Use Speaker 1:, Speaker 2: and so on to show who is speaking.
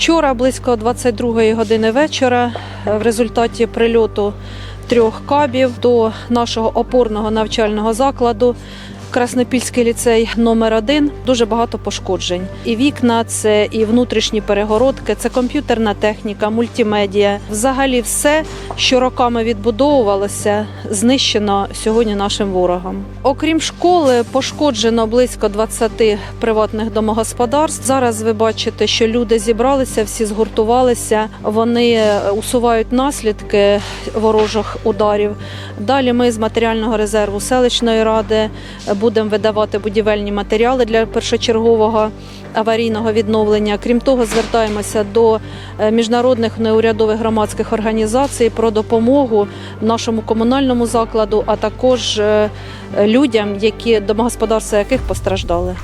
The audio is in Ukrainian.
Speaker 1: Вчора близько 22 години вечора е, в результаті прильоту трьох кабів до нашого опорного навчального закладу Краснопільський ліцей номер 1 дуже багато пошкоджень. І вікна, це і внутрішні перегородки, це комп'ютерна техніка, мультимедіа. Взагалі, все, що роками відбудовувалося, знищено сьогодні нашим ворогом. Окрім школи, пошкоджено близько 20 приватних домогосподарств. Зараз ви бачите, що люди зібралися, всі згуртувалися. Вони е, усувають наслідки ворожих ударів. Далі ми з матеріального резерву селищної ради будемо видавати будівельні матеріали для першочергового аварійного відновлення. Крім того, звертаємося до е, міжнародних неурядових громадських організацій про допомогу нашому комунальному закладу, а також е, людям, які домогосподарства яких постраждали.